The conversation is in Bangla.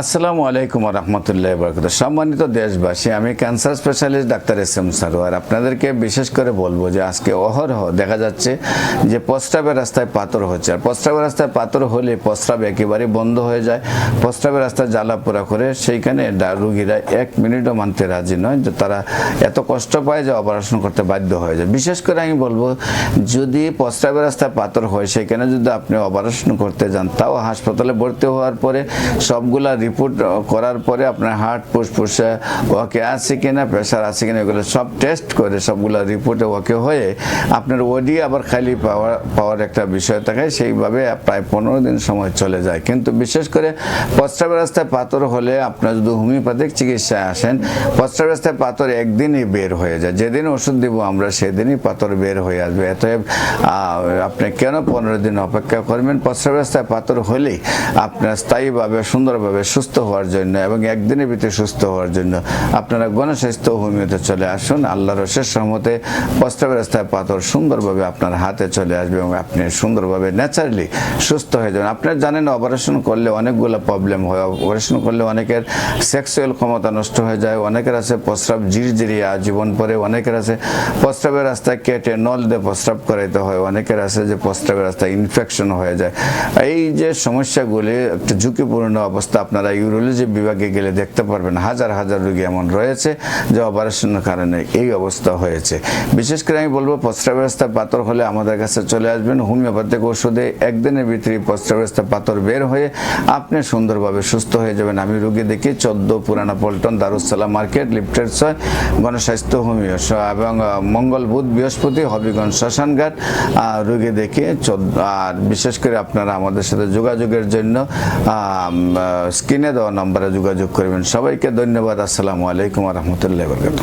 আসসালামু আলাইকুম রহমতুল্লাহ বরকত সম্মানিত দেশবাসী, আমি cancer specialist doctor S M Sarwar আপনাদেরকে বিশেষ করে বলব যে আজকে অহরহ দেখা যাচ্ছে যে প্রস্রাবের রাস্তায় পাথর হচ্ছে। আর প্রস্রাবের রাস্তায় পাথর হলে প্রস্রাব একেবারে বন্ধ হয়ে যায়। প্রস্রাবের রাস্তায় জ্বালা পোড়া করে সেইখানে রুগীরা এক মিনিটও মানতে রাজি নয় যে তারা এত কষ্ট পায় যে অপারেশন করতে বাধ্য হয়ে যায়। বিশেষ করে আমি বলব, যদি প্রস্রাবের রাস্তায় পাথর হয়, সেখানে যদি আপনি অপারেশন করতে যান, তাও হাসপাতালে ভর্তি হওয়ার পরে সবগুলা রিপোর্ট করার পরে আপনার হার্ট ফুসফুসে ওকে আছে কিনা প্রেশার আছে কিনা, এগুলো সব টেস্ট করে সবগুলো রিপোর্টে ওকে হয়ে আপনার ওডি আবার খালি পাওয়ার পাওয়ার একটা বিষয় থাকে, সেইভাবে প্রায় পনেরো দিন সময় চলে যায়। কিন্তু বিশেষ করে প্রস্রাবের রাস্তায় পাথর হলে আপনার যদি হোমিওপ্যাথিক চিকিৎসায় আসেন প্রস্রাবের রাস্তায় পাথর একদিনই বের হয়ে যায়। যেদিন ওষুধ দিব আমরা, সেদিনই পাথর বের হয়ে আসবে। এতএব আপনি কেন পনেরো দিন অপেক্ষা করবেন? প্রস্রাবের রাস্তায় পাথর হলেই আপনার স্থায়ীভাবে, সুন্দরভাবে সুস্থ হওয়ার জন্য এবং একদিনের ভিতরে সুস্থ হওয়ার জন্য আপনারা গণস্বাস্থ্য হোমিওতে চলে আসুন। আল্লাহর শেষ সহমতে প্রস্তাবের রাস্তায় পাথর সুন্দরভাবে আপনার হাতে চলে আসবে এবং আপনি সুন্দরভাবে ন্যাচারালি সুস্থ হয়ে যাবেন। আপনার জানেন অপারেশন করলে অনেকগুলো প্রবলেম হয়। অপারেশন করলে অনেকের সেক্সুয়াল ক্ষমতা নষ্ট হয়ে যায়, অনেকের আছে প্রস্রাব জিরজিরিয়া জীবন পরে, অনেকের আছে প্রস্রাবের রাস্তায় কেটে নল দিয়ে প্রস্রাব করাইতে হয়, অনেকের আছে যে প্রস্রাবের রাস্তায় ইনফেকশন হয়ে যায়। এই যে সমস্যাগুলি, একটা ঝুঁকিপূর্ণ অবস্থা আপনারা ইউরোলজি বিভাগে গেলে দেখতে পারবেন হাজার হাজার রোগী এমন রয়েছে যে অপারেশনের কারণে এই অবস্থা হয়েছে। বিশেষ করে আমি বলব প্রস্রাব রাস্তায় পাথর হলে আমাদের কাছে চলে আসবেন। হোমিওপ্যাথিক ওষুধে একদিনের ভিতরে প্রস্রাব রাস্তায় পাথর বের হয়ে আপনি সুন্দরভাবে সুস্থ হয়ে যাবেন। আমি রোগী দেখি চোদ্দ পুরানা পল্টন দারুসালাম মার্কেট, লিফটের ছয়, গণস্বাস্থ্য, হোমিও এবং মঙ্গল বুধ, বৃহস্পতি, হবিগঞ্জ, শ্মশানঘাট রোগী দেখে চোদ্দ আর বিশেষ করে আপনারা আমাদের সাথে যোগাযোগের জন্য স্ক্রিনে দেওয়া নম্বরে যোগাযোগ করবেন। সবাইকে ধন্যবাদ। আসসালামু আলাইকুম রহমতুল্লাহ বরকাত